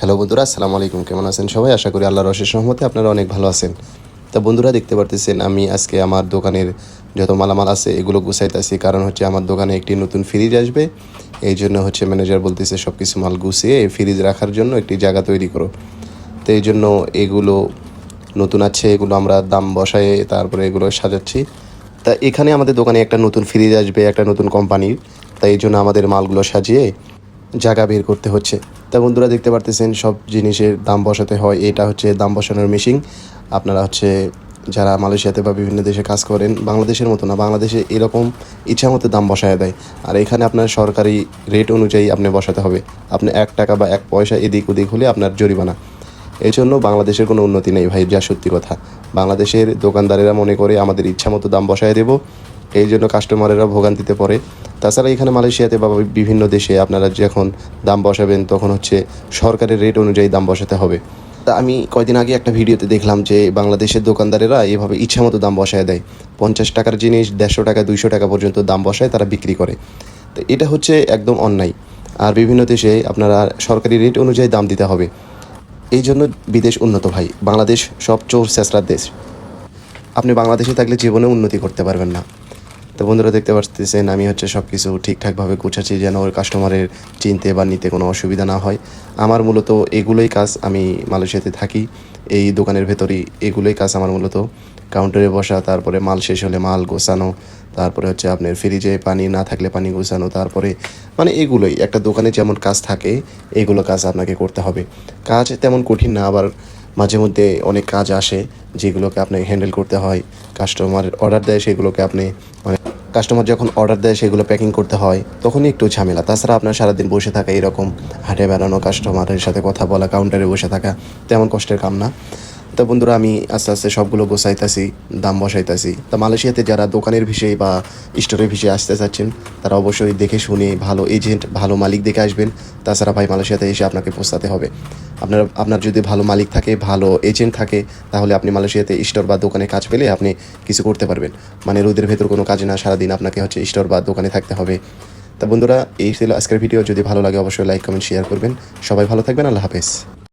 Hello বন্ধুরা, আসসালামু আলাইকুম। কেমন আছেন সবাই? আশা করি আল্লাহর অশেষ রহমতে আপনারা অনেক ভালো আছেন। তা বন্ধুরা, দেখতে পারতেছেন, আমি আজকে আমার দোকানের যত মালামাল আছে, এগুলো গুছাইতেছি। কারণ হচ্ছে আমার দোকানে একটি নতুন ফ্রিজ আসবে। এই জন্য হচ্ছে ম্যানেজার বলতেছে সব কিছু মাল গুছিয়ে এই ফ্রিজ রাখার জন্য একটি জায়গা তৈরি করো। তো এই জন্য এগুলো নতুন আছে, এগুলো আমরা দাম বসায়ে তারপরে এগুলো সাজাচ্ছি। তা এখানে আমাদের দোকানে একটা নতুন ফ্রিজ আসবে, একটা নতুন কোম্পানির তাই এই জন্য আমাদের মালগুলো সাজিয়ে জায়গা বের করতে হচ্ছে। তা বন্ধুরা দেখতে পারতেছেন, সব জিনিসের দাম বসাতে হয়। এটা হচ্ছে দাম বসানোর মেশিন। আপনারা হচ্ছে যারা মালয়েশিয়াতে বা বিভিন্ন দেশে কাজ করেন, বাংলাদেশের মতো না, বাংলাদেশে এরকম ইচ্ছা মতো দাম বসায় দেয়। আর এখানে আপনার সরকারি রেট অনুযায়ী আপনি বসাতে হবে। আপনি এক টাকা বা এক পয়সা এদিক ওদিক হলে আপনার জরিমানা। এই জন্য বাংলাদেশের কোনো উন্নতি নেই ভাই, যা সত্যি কথা। বাংলাদেশের দোকানদারেরা মনে করে আমাদের ইচ্ছা মতো দাম বসায় দেবো। এই জন্য কাস্টমারেরা ভোগান্তিতে পড়ে। তাছাড়া এখানে মালয়েশিয়াতে বা বিভিন্ন দেশে আপনারা যখন দাম বসাবেন, তখন হচ্ছে সরকারের রেট অনুযায়ী দাম বসাতে হবে। তা আমি কয়দিন আগে একটা ভিডিওতে দেখলাম যে বাংলাদেশের দোকানদারেরা এভাবে ইচ্ছা মতো দাম বসায় দেয়। পঞ্চাশ টাকার জিনিস, দেড়শো টাকা, দুইশো টাকা পর্যন্ত দাম বসায় তারা বিক্রি করে। তো এটা হচ্ছে একদম অন্যায়। আর বিভিন্ন দেশে আপনারা সরকারি রেট অনুযায়ী দাম দিতে হবে। এই জন্য বিদেশ উন্নত ভাই। বাংলাদেশ সব চোর চেঁচড়ার দেশ। আপনি বাংলাদেশে থাকলে জীবনে উন্নতি করতে পারবেন না। তো বন্ধুরা দেখতে পাচ্ছেন আমি হচ্ছে সব কিছু ঠিকঠাকভাবে গুছাচ্ছি যেন ওর কাস্টমারের চিনতে বা নিতে কোনো অসুবিধা না হয়। আমার মূলত এগুলোই কাজ আমি মালয়েশিয়াতে থাকি। এই দোকানের ভেতরেই এগুলোই কাজ আমার মূলত। কাউন্টারে বসা, তারপরে মাল শেষ হলে মাল গোছানো, তারপরে হচ্ছে আপনার ফ্রিজে পানি না থাকলে পানি গোছানো, তারপরে মানে এগুলোই। একটা দোকানে যেমন কাজ থাকে, এগুলো কাজ আপনাকে করতে হবে। কাজ তেমন কঠিন না, আবার মাঝে মধ্যে অনেক কাজ আসে যেগুলোকে আপনাকে হ্যান্ডেল করতে হয়। কাস্টমার অর্ডার দেয়, সেগুলোকে আপনি কাস্টমার যখন অর্ডার দেয়, সেগুলো প্যাকিং করতে হয়, তখনই একটু ঝামেলা। তাছাড়া আপনার সারাদিন বসে থাকা এরকম, হাটে বেড়ানো কাস্টমারের সাথে কথা বলা কাউন্টারে বসে থাকা, তেমন কষ্টের কাম না। তো বন্ধুরা, আমি আস্তে আস্তে সবগুলো গোছাইতাছি, দাম বসাইতাছি। তা মালয়েশিয়াতে যারা দোকানের বিষয়ে বা স্টোরের ভিসে আসতে চাচ্ছেন, তারা অবশ্যই দেখে শুনে ভালো এজেন্ট ভালো মালিক দেখে আসবেন। তাছাড়া ভাই মালয়েশিয়াতে এসে আপনাকে পৌঁছাতে হবে। আপনার আপনার যদি ভালো মালিক থাকে, ভালো এজেন্ট থাকে, তাহলে আপনি মালয়েশিয়াতে স্টোর বা দোকানে কাজ পেলে আপনি কিছু করতে পারবেন। মানে রোদের ভেতর কোনো কাজ না, সারাদিন আপনাকে হচ্ছে স্টোর বা দোকানে থাকতে হবে। তা বন্ধুরা, এই ছিল আজকের ভিডিও যদি ভালো লাগে, অবশ্যই লাইক কমেন্ট শেয়ার করবেন। সবাই ভালো থাকবেন, আল্লাহ হাফেজ।